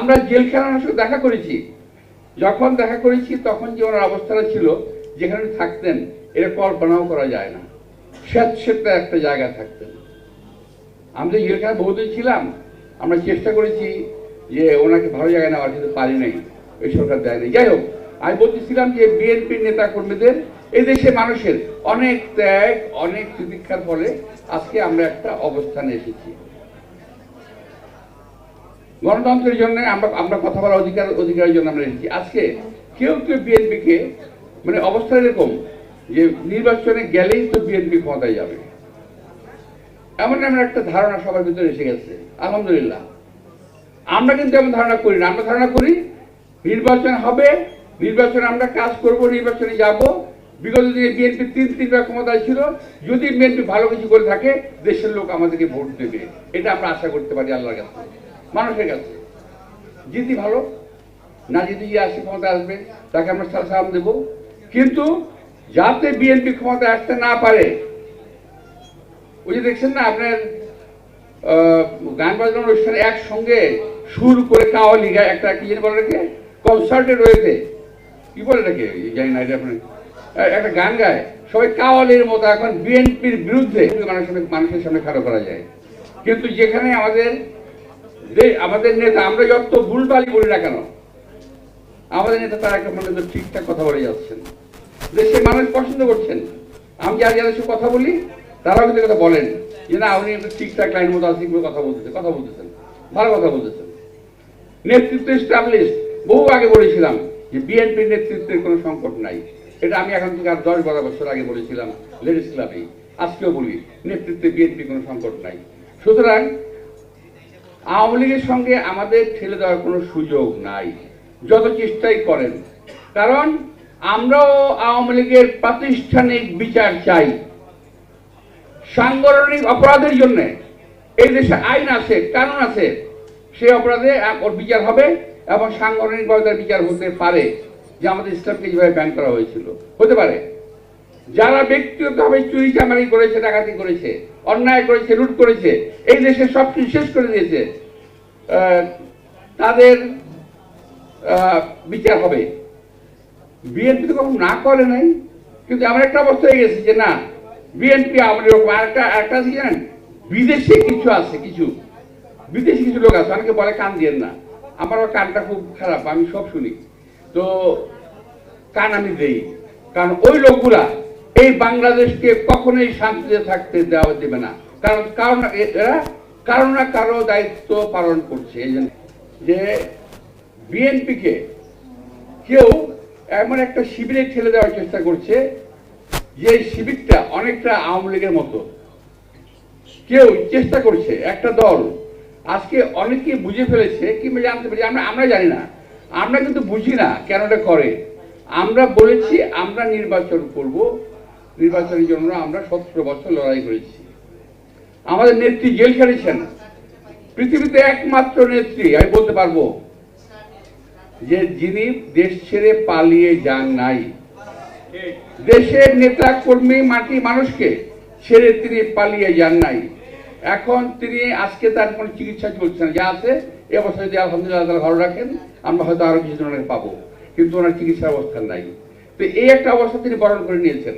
আমরা জেলখানার সাথে দেখা করেছি। যখন দেখা করেছি, তখন যে ওনার অবস্থাটা ছিল, যেখানে থাকতেন এটা কল্পনাও করা যায় না। স্যাঁতস্যাঁতে একটা জায়গায় থাকতেন। আমরা জেলখানা বহুদিন ছিলাম। আমরা চেষ্টা করেছি যে ওনাকে ভালো জায়গায় নেওয়ার, কিন্তু পারি নাই। এই সরকার দেয়নি যাই হোক, আমি বলতেছিলাম যে বিএনপির নেতা কর্মীদের এই দেশে মানুষের অনেক ত্যাগ, অনেক প্রতীক্ষার ফলে আজকে আমরা একটা অবস্থানে এসেছি। গণতন্ত্রের জন্য আমরা আমরা কথা বলার অধিকার, অধিকারের জন্য আমরা এসেছি। আজকে কেউ কেউ বিএনপিকে মানে অবস্থা এরকম যে নির্বাচনে গেলেই তো বিএনপি ক্ষমতায় যাবে। এমন এমন একটা ধারণা সবার ভিতরে এসে গেছে, আলহামদুলিল্লাহ। আমরা কিন্তু এমন ধারণা করি না। আমরা ধারণা করি নির্বাচন হবে, নির্বাচনে আমরা কাজ করব, নির্বাচনে যাব। বিগত দিনে বিএনপি তিন, তিনবার ক্ষমতায় ছিল। যদি বিএনপি ভালো কিছু করে থাকে, দেশের লোক আমাদেরকে ভোট দেবে। এটা আমরা আশা করতে পারি আল্লাহর কাছে। মানুষের কাছে জিতি ভালো, না যদি যে আসে ক্ষমতা আসবে, তাকে আমরা সালাম দেব। কিন্তু যাতে বিএনপি ক্ষমতায় আসতে না পারে, ওই যে দেখছেন না আপনার গান বাজানোর অনুষ্ঠানে একসঙ্গে সুর করে কাওয়ালি গায় একটা কি যেন বলে রেখে কনসার্টে রয়েছে কি বলে রেখে জানি না, এটা একটা গান গায়। সবাই কাওয়ালির মতো, এখন বিএনপির বিরুদ্ধে মানুষের মানুষের সামনে খাড়ো করা যায়। কিন্তু যেখানে আমাদের যে- আমাদের নেতা, আমরা যত ভুলভালি বলি না কেন, আমাদের নেতা তারা একটা মনে ঠিকঠাক কথা বলে যাচ্ছেন। দেশের মানুষ পছন্দ করছেন। আমি যার যাদের সাথে কথা বলি, তারাও কিন্তু কথা বলেন। যে না, উনি একটু ঠিকঠাক লাইন মতো আছে কথা বলতেছেন কথা বলতেছেন। ভালো কথা বলতেছেন। নেতৃত্ব স্টাবলিশ বহু আগে বলেছিলাম যে বিএনপির নেতৃত্বের কোনো সংকট নাই। এটা আমি এখন থেকে আর দশ বারো বছর আগে বলেছিলাম লেডিস ক্লাবে আজকেও বলি, নেতৃত্বে বিএনপি কোনো সংকট নাই। সুতরাং আওয়ামী লীগের সঙ্গে আমাদের ঠেলে দেওয়ার কোনো সুযোগ নাই। যত চেষ্টাই করেন। কারণ আমরাও আওয়ামী লীগের প্রাতিষ্ঠানিক বিচার চাই। সাংগঠনিক অপরাধের জন্য। এই দেশে আইন আছে, কানুন আছে। সেই অপরাধে ওর বিচার হবে এবং সাংগঠনিকভাবে তার বিচার হতে পারে, যে আমাদের ইসলামকে যেভাবে ব্যান করা হয়েছিল। হতে পারে। যারা ব্যক্তিগতভাবে চুরি চামারি করেছে, ডাকাতি করেছে, অন্যায় করেছে, লুট করেছে, এই দেশে সব কিছু শেষ করে দিয়েছে তাদের বিচার হবে। বিএনপি তো কখনো না করে নাই, কিন্তু এমন একটা অবস্থা হয়ে গেছে যে না, বিএনপি আমাদের আরেকটা আরেকটা আছে জানেন? বিদেশে কিছু আছে, কিছু। বিদেশি কিছু লোক আছে, অনেকে বলে কান দিয়েন না। আমার আবার কানটা খুব খারাপ, আমি সব শুনি। তো কান আমি দেই, কারণ ওই লোকগুলা এই বাংলাদেশকে কখনোই শান্তিতে থাকতে দেওয়া দেবে না। কারণ কারণ এরা কারও না কারও দায়িত্ব পালন করছে। এই জন্য যে বিএনপিকে কেউ এমন একটা শিবিরে ঠেলে দেওয়ার চেষ্টা করছে, যে শিবিরটা অনেকটা আওয়ামী লীগের মতো। কেউ চেষ্টা করছে, একটা দল আজকে অনেকে বুঝে ফেলেছে, কিংবা জানতে পেরেছে, আমরা আমরা জানি না। আমরা কিন্তু বুঝি না কেন এটা করে। আমরা বলেছি, আমরা নির্বাচন করব। নির্বাচনের জন্য আমরা সতেরো বছর লড়াই করেছি। আমাদের নেত্রী জেল খেলেছেন পৃথিবীতে একমাত্র নেত্রী, আমি বলতে পারব, যে যিনি দেশ ছেড়ে পালিয়ে যান নাই। দেশের নেতা কর্মী মাটি মানুষকে ছেড়ে তিনি পালিয়ে যান নাই। এখন তিনি আজকে তার কোনো চিকিৎসা চলছে না। যা আছে, এ অবস্থা যদি আলহামদুলিল্লাহ তাআলা ভালো রাখেন, আমরা হয়তো আরও কিছু জনের পাবো। কিন্তু ওনার চিকিৎসার অবস্থা নাই। তো এই একটা অবস্থা তিনি বরণ করে নিয়েছেন।